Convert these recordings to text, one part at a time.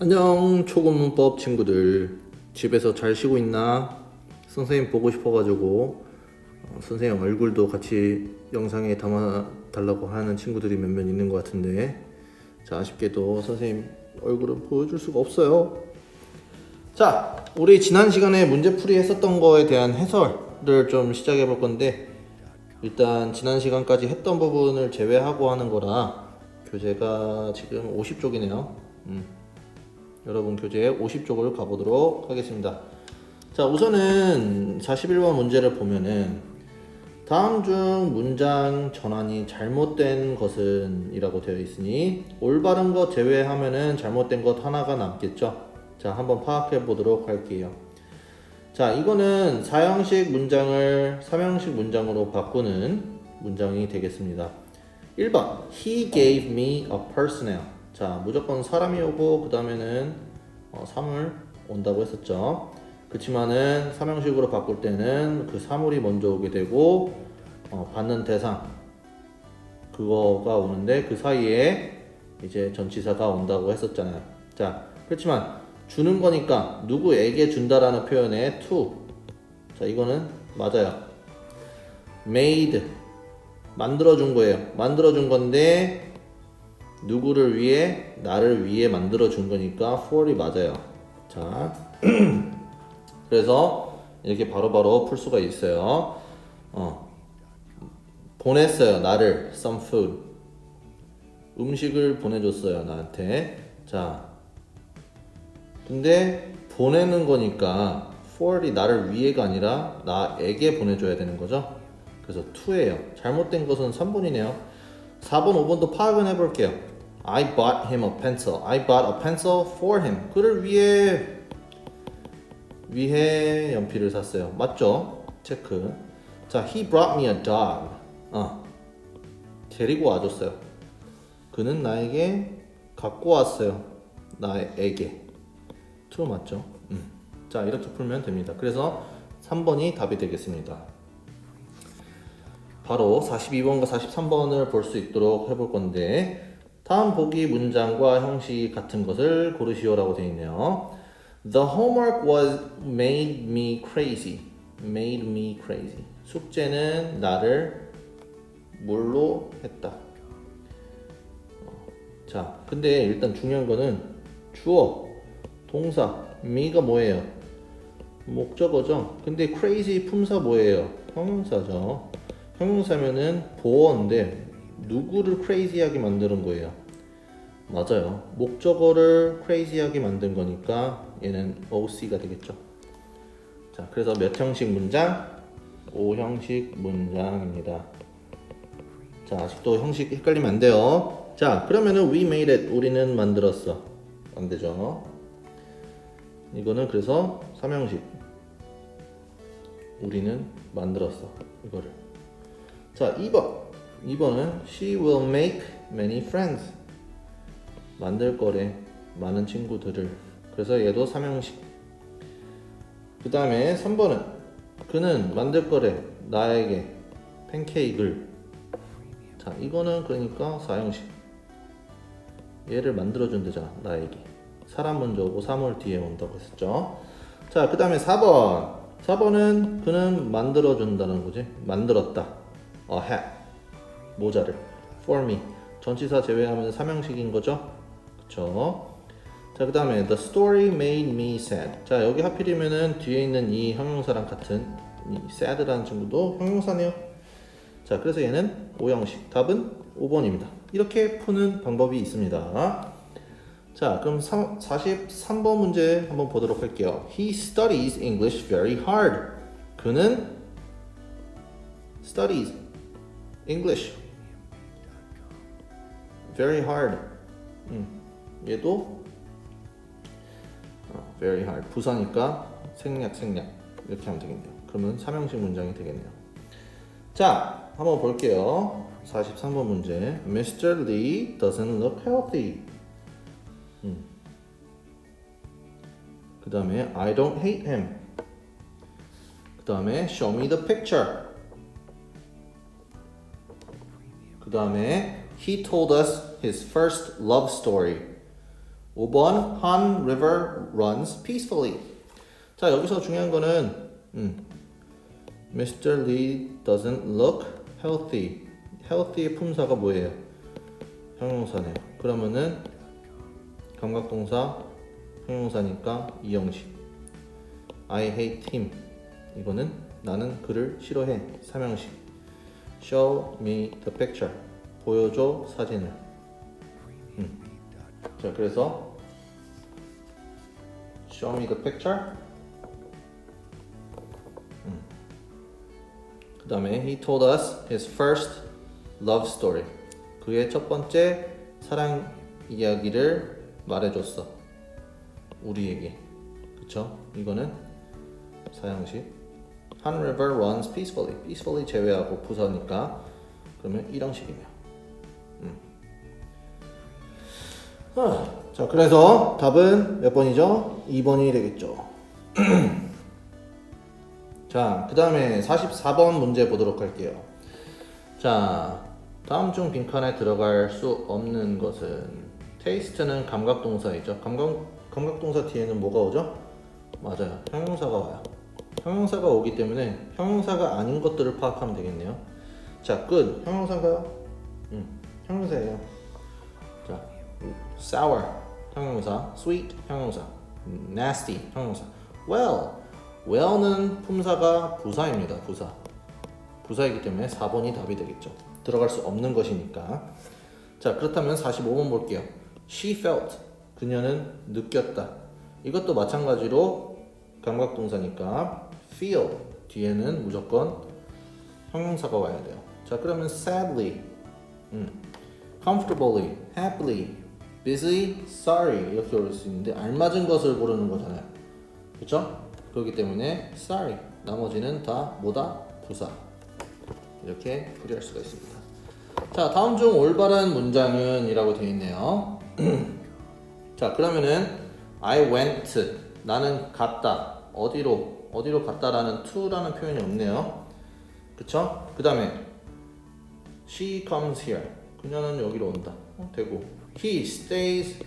안녕 초급문법 친구들 집에서 잘 쉬고 있나? 선생님 보고 싶어가지고 어, 선생님 얼굴도 같이 영상에 담아 달라고 하는 친구들이 몇몇 있는 것 같은데 자 아쉽게도 선생님 얼굴은 보여줄 수가 없어요 자 우리 지난 시간에 문제풀이 했었던 거에 대한 해설을 좀 시작해 볼 건데 일단 지난 시간까지 했던 부분을 제외하고 하는 거라 교재가 지금 50쪽이네요 음. 여러분 교재 50쪽을 가보도록 하겠습니다. 자, 우선은 41번 문제를 보면은 다음 중 문장 전환이 잘못된 것은 이라고 되어 있으니 올바른 것 제외하면은 잘못된 것 하나가 남겠죠. 자, 한번 파악해 보도록 할게요. 자, 이거는 사형식 문장을 삼형식 문장으로 바꾸는 문장이 되겠습니다. 1번 He gave me a personnel 자 무조건 사람이 오고 그 다음에는 어, 사물 온다고 했었죠. 그치만은 삼형식으로 바꿀 때는 그 사물이 먼저 오게 되고 어, 받는 대상 그거가 오는데 그 사이에 이제 전치사가 온다고 했었잖아요. 자 그렇지만 주는 거니까 누구에게 준다라는 표현에 to. 자 이거는 맞아요. made. 만들어준 거예요. 만들어준 건데 누구를 위해 나를 위해 만들어 준 거니까 for이 맞아요. 자, 그래서 이렇게 바로 바로 풀 수가 있어요. 어, 보냈어요. 나를 some food 음식을 보내줬어요. 나한테 자, 근데 보내는 거니까 for이 나를 위해가 아니라 나에게 보내줘야 되는 거죠. 그래서 2예요. 잘못된 것은 3번이네요. 4번, 5번도 파악은 해볼게요. I bought him a pencil. I bought a pencil for him. 그를 위해 위해 연필을 샀어요. 맞죠? 체크. 자, he brought me a dog. 어. 데리고 와줬어요. 그는 나에게 갖고 왔어요. 나에게. true 맞죠? 음. 자, 이렇게 풀면 됩니다. 그래서 3번이 답이 되겠습니다. 바로 42번과 43번을 볼 수 있도록 해볼 건데 다음 보기 문장과 형식 같은 것을 고르시오라고 되어 있네요. The homework was made me crazy. made me crazy. 숙제는 나를 뭘로 했다. 어, 자, 근데 일단 중요한 거는 주어, 동사, me가 뭐예요? 목적어죠. 근데 crazy 품사 뭐예요? 형용사죠. 형용사면은 보어인데 누구를 crazy하게 만드는 거예요? 맞아요. 목적어를 crazy하게 만든 거니까 얘는 OC가 되겠죠. 자, 그래서 몇 형식 문장? 5형식 문장입니다. 자, 아직도 형식 헷갈리면 안 돼요. 자, 그러면은 we made it. 우리는 만들었어. 안 되죠. 이거는 그래서 3형식. 우리는 만들었어. 이거를. 자, 2번. 2번은 she will make many friends. 만들 거래. 많은 친구들을. 그래서 얘도 삼형식. 그 다음에 3번은 그는 만들 거래. 나에게 팬케이크를. 자, 이거는 그러니까 4형식. 얘를 만들어준대잖아. 나에게. 사람 먼저 오고 사물 뒤에 온다고 했었죠. 자, 그 다음에 4번. 4번은 그는 만들어준다는 거지. 만들었다. A hat 모자를 for me 전치사 제외하면 삼형식인 거죠? 그쵸? 자 그 다음에 the story made me sad. 자 여기 하필이면은 뒤에 있는 이 형용사랑 같은 이 sad라는 친구도 형용사네요. 자 그래서 얘는 5형식. 답은 5번입니다. 이렇게 푸는 방법이 있습니다. 자 그럼 3, 43번 문제 한번 보도록 할게요. He studies English very hard. 그는 studies English very hard 음, 얘도 어, very hard 부사니까 생략 생략 이렇게 하면 되겠네요 그러면 삼형식 문장이 되겠네요 자 한번 볼게요 43번 문제 Mr. Lee doesn't look healthy 음. 그 다음에 I don't hate him 그 다음에 show me the picture 그 다음에 he told us his first love story. 5번 Han River runs peacefully. 자 여기서 중요한 거는 음, Mr. Lee doesn't look healthy. healthy의 품사가 뭐예요? 형용사네요. 그러면은 감각동사 형용사니까 이형식. I hate him. 이거는 나는 그를 싫어해. 삼형식. Show me the picture. 보여줘 사진을. 음. 자 그래서 Show me the picture. 그 다음에 he told us his first love story. 그의 첫 번째 사랑 이야기를 말해줬어. 우리에게. 그쵸? 이거는 사형식. Han river runs peacefully. peacefully 제외하고 부사니까 그러면 일형식이네요. 음. 아, 자, 그래서 답은 몇 번이죠? 2번이 되겠죠. 자, 그 다음에 44번 문제 보도록 할게요. 자, 다음 중 빈칸에 들어갈 수 없는 것은 테이스트는 감각 동사이죠. 감각, 감각 동사 뒤에는 뭐가 오죠? 맞아요. 형용사가 와요. 형용사가 오기 때문에 형용사가 아닌 것들을 파악하면 되겠네요. 자, 끝. 형용사인가요? 음, 형용사예요. 자, sour 형용사, sweet 형용사, nasty 형용사. well well는 품사가 부사입니다. 부사. 부사이기 때문에 4번이 답이 되겠죠. 들어갈 수 없는 것이니까. 자, 그렇다면 45번 볼게요. She felt. 그녀는 느꼈다. 이것도 마찬가지로 감각동사니까 feel 뒤에는 무조건 형용사가 와야 돼요. 자, 그러면 sadly, 음, comfortably, happily, busy, sorry 이렇게 올 수 있는데 알맞은 것을 고르는 거잖아요. 그렇죠? 그렇기 때문에 sorry 나머지는 다 뭐다 부사 이렇게 풀이할 수가 있습니다. 자 다음 중 올바른 문장은 이라고 되어 있네요. 자 그러면은 I went 나는 갔다 어디로 어디로 갔다라는 to라는 표현이 없네요. 그쵸? 그 다음에 she comes here 그녀는 여기로 온다. 어, 되고 he stays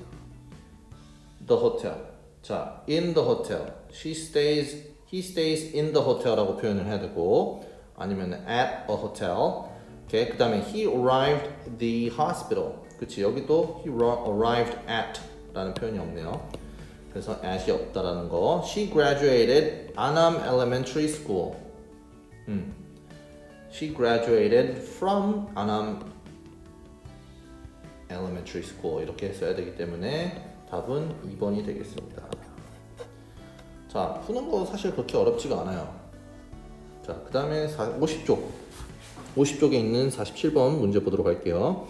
the hotel. 자, in the hotel. She stays, he stays in the hotel라고 표현을 해야 되고, 아니면 at a hotel. 오케이. 그 다음에 he arrived the hospital. 그치. 여기도 he arrived at 라는 표현이 없네요. 그래서 at이 없다라는 거. She graduated Annam Elementary School. 음. She graduated from Annam Elementary School 이렇게 써야 되기 때문에 답은 2번이 되겠습니다. 자, 푸는 거 사실 그렇게 어렵지가 않아요. 자, 그 다음에 50쪽. 50쪽에 있는 47번 문제 보도록 할게요.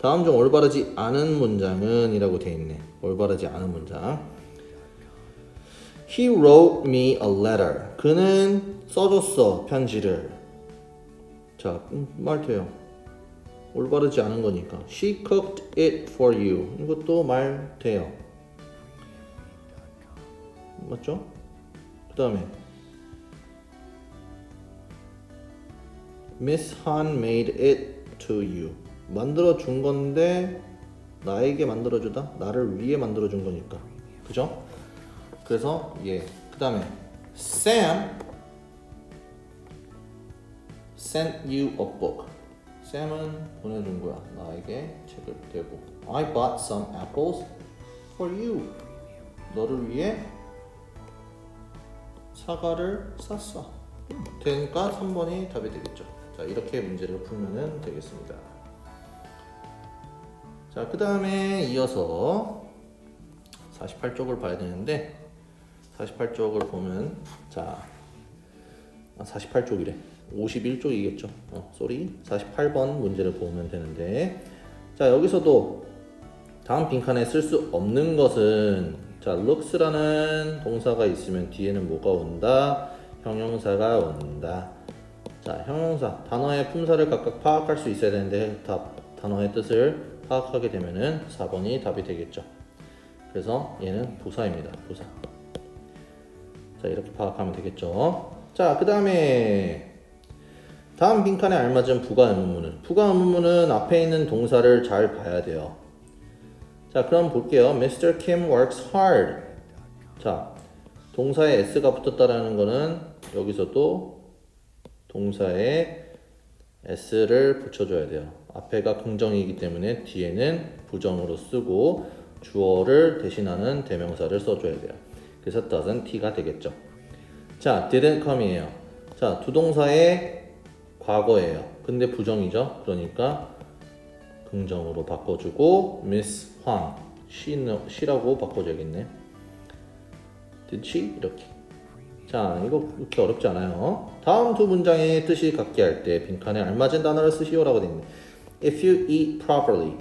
다음 중 올바르지 않은 문장은 이라고 돼 있네. 올바르지 않은 문장. He wrote me a letter. 그는 써줬어, 편지를. 자, 음, 말 돼요. 올바르지 않은 거니까. She cooked it for you. 이것도 말 돼요. 맞죠? 그 다음에 Miss Han made it to you. 만들어 준 건데 나에게 만들어 주다. 나를 위해 만들어 준 거니까. 그죠? 그래서 예. 그 다음에 Sam sent you a book. 샘은 보내준 거야. 나에게 책을 대고. I bought some apples for you. 너를 위해 사과를 샀어. 음, 되니까 3번이 답이 되겠죠. 자, 이렇게 문제를 풀면 되겠습니다. 자, 그 다음에 이어서 48쪽을 봐야 되는데 48쪽을 보면 자, 48쪽이래. 51쪽이겠죠. 어, 쏘리. 48번 문제를 보면 되는데 자, 여기서도 다음 빈칸에 쓸 수 없는 것은 자, looks라는 동사가 있으면 뒤에는 뭐가 온다? 형용사가 온다. 자, 형용사 단어의 품사를 각각 파악할 수 있어야 되는데 답 단어의 뜻을 파악하게 되면은 4번이 답이 되겠죠. 그래서 얘는 부사입니다. 부사. 자, 이렇게 파악하면 되겠죠. 자, 그 다음에 다음 빈칸에 알맞은 부가 의문문은 부가 의문문은 앞에 있는 동사를 잘 봐야 돼요. 자, 그럼 볼게요. Mr. Kim works hard. 자, 동사에 s가 붙었다라는 거는 여기서도 동사에 s를 붙여줘야 돼요. 앞에가 긍정이기 때문에 뒤에는 부정으로 쓰고 주어를 대신하는 대명사를 써줘야 돼요. 그래서 doesn't t가 되겠죠. 자, didn't come이에요. 자, 두 동사의 과거예요. 근데 부정이죠. 그러니까 긍정으로 바꿔주고 Miss 황 she, she라고 바꿔줘야겠네. Did she? 이렇게. 자, 이거 그렇게 어렵지 않아요. 다음 두 문장의 뜻이 같게 할 때 빈칸에 알맞은 단어를 쓰시오라고 되어 있네. If you eat properly.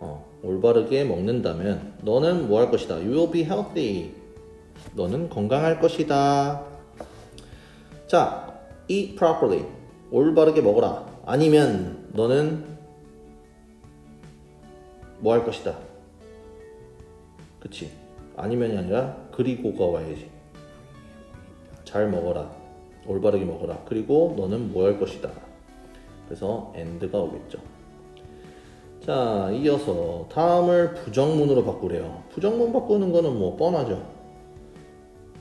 어, 올바르게 먹는다면 너는 뭐 할 것이다. You will be healthy. 너는 건강할 것이다. 자, eat properly. 올바르게 먹어라. 아니면 너는 뭐 할 것이다. 그치? 아니면이 아니라 그리고가 와야지. 잘 먹어라. 올바르게 먹어라. 그리고 너는 뭐 할 것이다. 그래서 and가 오겠죠. 자, 이어서 다음을 부정문으로 바꾸래요. 부정문 바꾸는 거는 뭐 뻔하죠.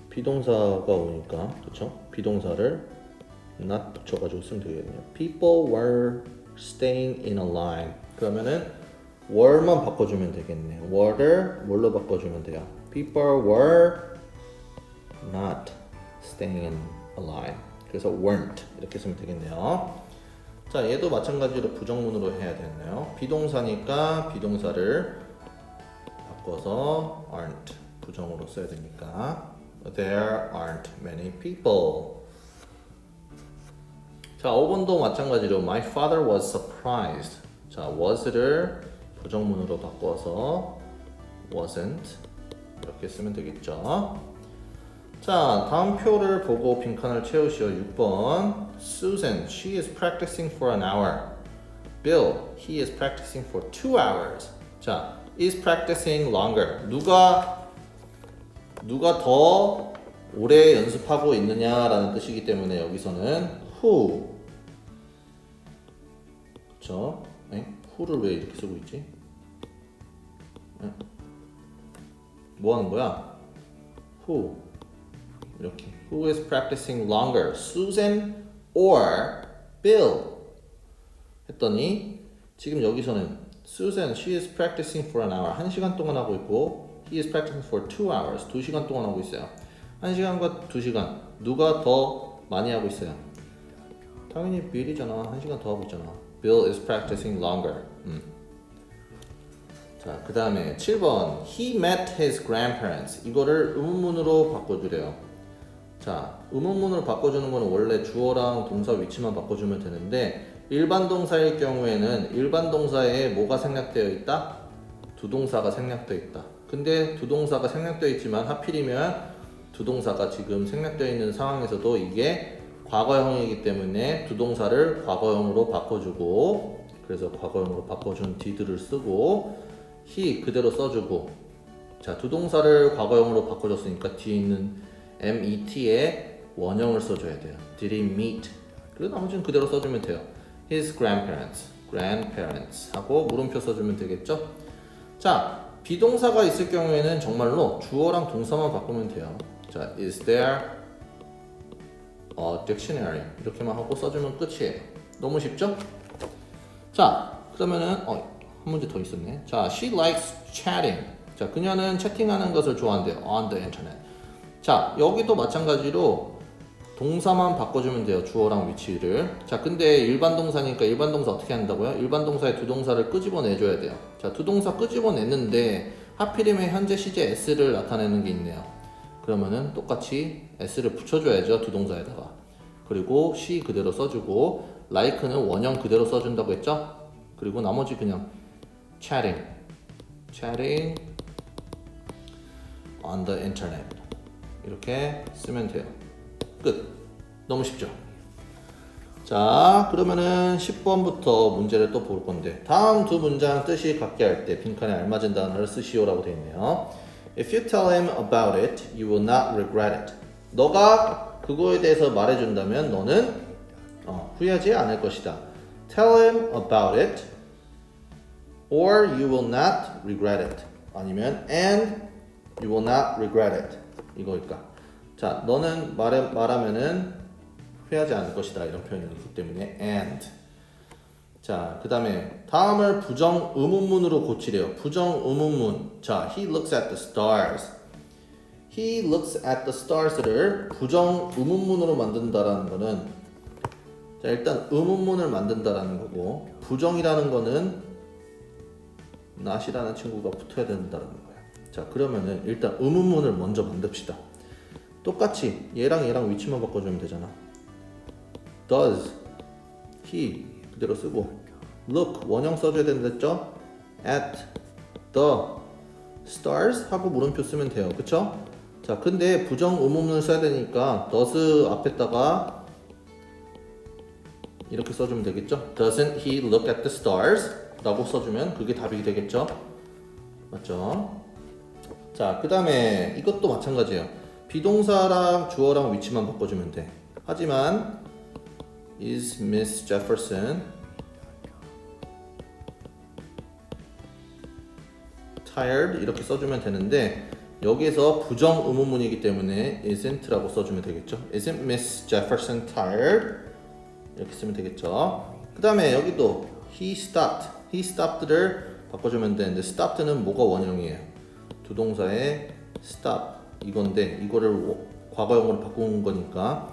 비동사가 오니까 그렇죠? 비동사를 not 붙여가지고 쓰면 되겠네요. People were staying in a line. 그러면은 were만 바꿔주면 되겠네. were를 뭘로 바꿔주면 돼요? People were not staying in a line. 그래서 weren't 이렇게 쓰면 되겠네요. 자, 얘도 마찬가지로 부정문으로 해야 되네요. 비동사니까 비동사를 바꿔서 aren't 부정으로 써야 되니까 there aren't many people. 자, 5번도 마찬가지로 my father was surprised. 자, was를 부정문으로 바꿔서 wasn't 이렇게 쓰면 되겠죠. 자, 다음 표를 보고 빈칸을 채우시오. 6번. Susan, she is practicing for an hour. Bill, he is practicing for two hours. 자, is practicing longer. 누가 누가 더 오래 연습하고 있느냐라는 뜻이기 때문에 여기서는 who 그쵸? 에? who를 왜 이렇게 쓰고 있지? 에? 뭐 하는 거야? who 이렇게 Who is practicing longer? Susan or Bill? 했더니 지금 여기서는 Susan, she is practicing for an hour. 한 시간 동안 하고 있고 He is practicing for two hours. 두 시간 동안 하고 있어요. 한 시간과 두 시간 누가 더 많이 하고 있어요? 당연히 Bill이잖아. 한 시간 더 하고 있잖아. Bill is practicing longer. 음. 자, 그 다음에 7번 He met his grandparents. 이거를 의문문으로 바꿔주래요. 자, 의문문으로 바꿔주는 거는 원래 주어랑 동사 위치만 바꿔주면 되는데 일반 동사일 경우에는 일반 동사에 뭐가 생략되어 있다? 두 동사가 생략되어 있다. 근데 두 동사가 생략되어 있지만 하필이면 두 동사가 지금 생략되어 있는 상황에서도 이게 과거형이기 때문에 두 동사를 과거형으로 바꿔주고 그래서 과거형으로 바꿔준 did를 쓰고 he 그대로 써주고 자, 두 동사를 과거형으로 바꿔줬으니까 뒤에 있는 met에 원형을 써줘야 돼요. Did he meet? 그리고 나머지는 그대로 써주면 돼요. His grandparents, grandparents 하고 물음표 써주면 되겠죠? 자, 비동사가 있을 경우에는 정말로 주어랑 동사만 바꾸면 돼요. 자, is there a dictionary? 이렇게만 하고 써주면 끝이에요. 너무 쉽죠? 자, 그러면은 어, 한 문제 더 있었네. 자, she likes chatting. 자, 그녀는 채팅하는 것을 좋아한대요. on the internet. 자, 여기도 마찬가지로 동사만 바꿔주면 돼요. 주어랑 위치를. 자, 근데 일반 동사니까 일반 동사 어떻게 한다고요? 일반 동사의 두 동사를 끄집어내줘야 돼요. 자, 두 동사 끄집어냈는데 하필이면 현재 시제 s를 나타내는 게 있네요. 그러면은 똑같이 s를 붙여줘야죠. 두 동사에다가. 그리고 she 그대로 써주고 like는 원형 그대로 써준다고 했죠? 그리고 나머지 그냥 chatting, chatting on the internet. 이렇게 쓰면 돼요. 끝. 너무 쉽죠? 자, 그러면은 10번부터 문제를 또 볼 건데 다음 두 문장 뜻이 같게 할 때 빈칸에 알맞은 단어를 쓰시오라고 되어 있네요. If you tell him about it, you will not regret it. 너가 그거에 대해서 말해준다면 너는 어, 후회하지 않을 것이다. Tell him about it, or you will not regret it. 아니면 and you will not regret it. 이거니까. 자, 너는 말해, 말하면은 후회하지 않을 것이다. 이런 표현이 있기 때문에 and. 자, 그 다음에 다음을 부정 의문문으로 고치래요. 부정 의문문. 자, he looks at the stars. He looks at the stars를 부정 의문문으로 만든다라는 거는 자, 일단 의문문을 만든다라는 거고 부정이라는 거는 not이라는 친구가 붙어야 된다는 거야. 자, 그러면은 일단 의문문을 먼저 만듭시다. 똑같이 얘랑 얘랑 위치만 바꿔주면 되잖아. Does he 그대로 쓰고 look 원형 써줘야 된댔죠? At the stars 하고 물음표 쓰면 돼요. 그쵸? 자, 근데 부정 의문문을 써야 되니까 does 앞에다가 이렇게 써주면 되겠죠? Doesn't he look at the stars? 라고 써주면 그게 답이 되겠죠? 맞죠? 자, 그 다음에 이것도 마찬가지예요. 비동사랑 주어랑 위치만 바꿔주면 돼. 하지만 is Miss Jefferson tired 이렇게 써주면 되는데 여기에서 부정 의문문이기 때문에 isn't라고 써주면 되겠죠. Isn't Miss Jefferson tired? 이렇게 쓰면 되겠죠. 그 다음에 여기도 he stopped, he stopped를 바꿔주면 되는데 stopped는 뭐가 원형이에요? 두 동사의 stop 이건데 이거를 워- 과거형으로 바꾼 거니까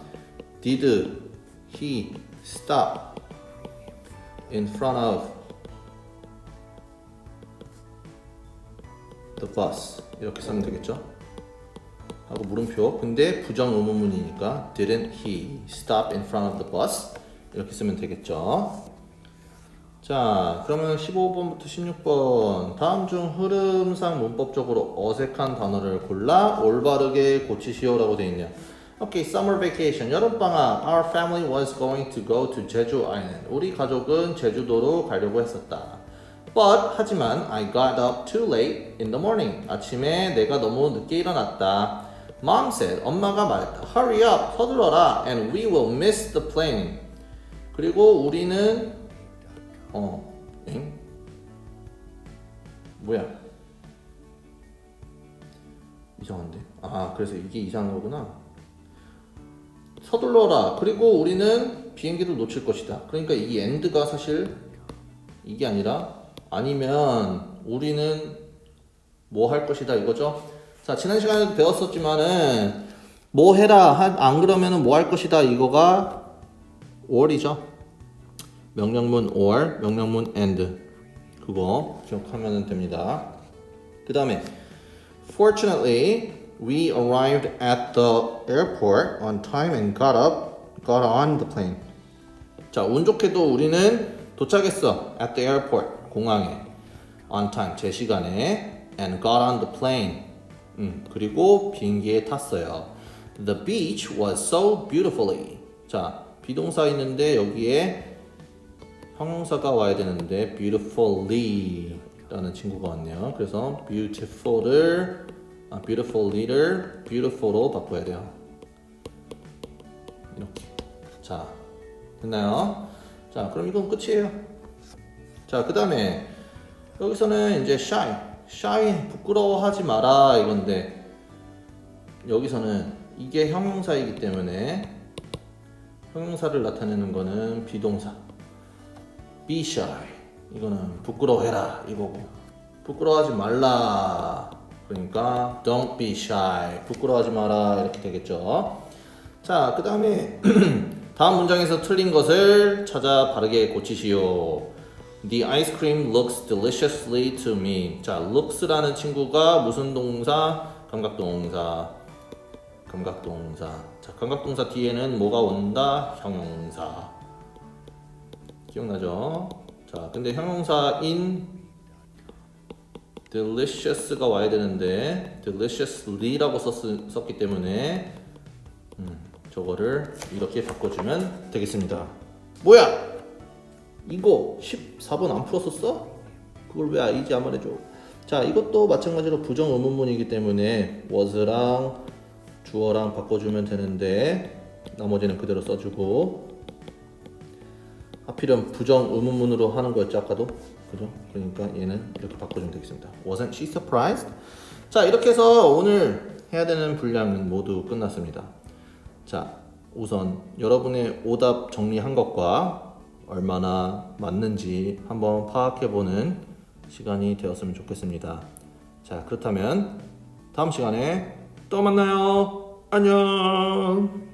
did he stop in front of the bus 이렇게 쓰면 되겠죠? 하고 물음표 근데 부정 의문문이니까 didn't he stop in front of the bus 이렇게 쓰면 되겠죠? 자 그러면 15번부터 16번 다음 중 흐름상 문법적으로 어색한 단어를 골라 올바르게 고치시오라고 되어 있네요 오케이 summer vacation 여름방학 our family was going to go to 제주 island 우리 가족은 제주도로 가려고 했었다 But 하지만 I got up too late in the morning. 아침에 내가 너무 늦게 일어났다. Mom said 엄마가 말했다. Hurry up, 서둘러라, and we will miss the plane. 그리고 우리는 어, 엥? 뭐야? 이상한데? 아, 그래서 이게 이상한 거구나. 서둘러라. 그리고 우리는 비행기를 놓칠 것이다. 그러니까 이 end가 사실 이게 아니라 아니면 우리는 뭐 할 것이다 이거죠. 자 지난 시간에도 배웠었지만은 뭐 해라 하- 안 그러면은 뭐 할 것이다 이거가 or이죠. 명령문 or 명령문 and 그거 기억하면 됩니다. 그 다음에 Fortunately, we arrived at the airport on time and got up, got on the plane. 자, 운 좋게도 우리는 도착했어. At the airport, 공항에. On time, 제 시간에. And got on the plane. 음, 그리고 비행기에 탔어요. The beach was so beautifully. 자, 비동사 있는데 여기에 형용사가 와야 되는데 beautifully 라는 친구가 왔네요. 그래서 beautiful을 아, beautifully를 beautiful로 바꿔야 돼요. 이렇게. 자, 됐나요? 자, 그럼 이건 끝이에요. 자, 그 다음에 여기서는 이제 shy, shy 부끄러워하지 마라 이건데 여기서는 이게 형용사이기 때문에 형용사를 나타내는 거는 비동사. Be shy. 이거는 부끄러워해라 이거고 부끄러워하지 말라. 그러니까 don't be shy. 부끄러워하지 마라 이렇게 되겠죠. 자, 그 다음에 다음 문장에서 틀린 것을 찾아 바르게 고치시오. The ice cream looks deliciously to me. 자, looks라는 친구가 무슨 동사? 감각동사. 감각동사. 자, 감각동사 뒤에는 뭐가 온다? 형용사. 기억나죠? 자, 근데 형용사인 delicious가 와야 되는데 deliciously라고 썼, 썼기 때문에 음, 저거를 이렇게 바꿔주면 되겠습니다. 뭐야? 이거 14번 안 풀었었어? 그걸 왜 이제 안 말해줘? 자, 이것도 마찬가지로 부정 의문문이기 때문에 was랑 주어랑 바꿔주면 되는데 나머지는 그대로 써주고 하필이면 부정 의문문으로 하는 거였죠 아까도 그죠? 그러니까 얘는 이렇게 바꿔주면 되겠습니다. Wasn't she surprised? 자 이렇게 해서 오늘 해야 되는 분량은 모두 끝났습니다. 자 우선 여러분의 오답 정리한 것과 얼마나 맞는지 한번 파악해보는 시간이 되었으면 좋겠습니다. 자 그렇다면 다음 시간에 또 만나요. 안녕.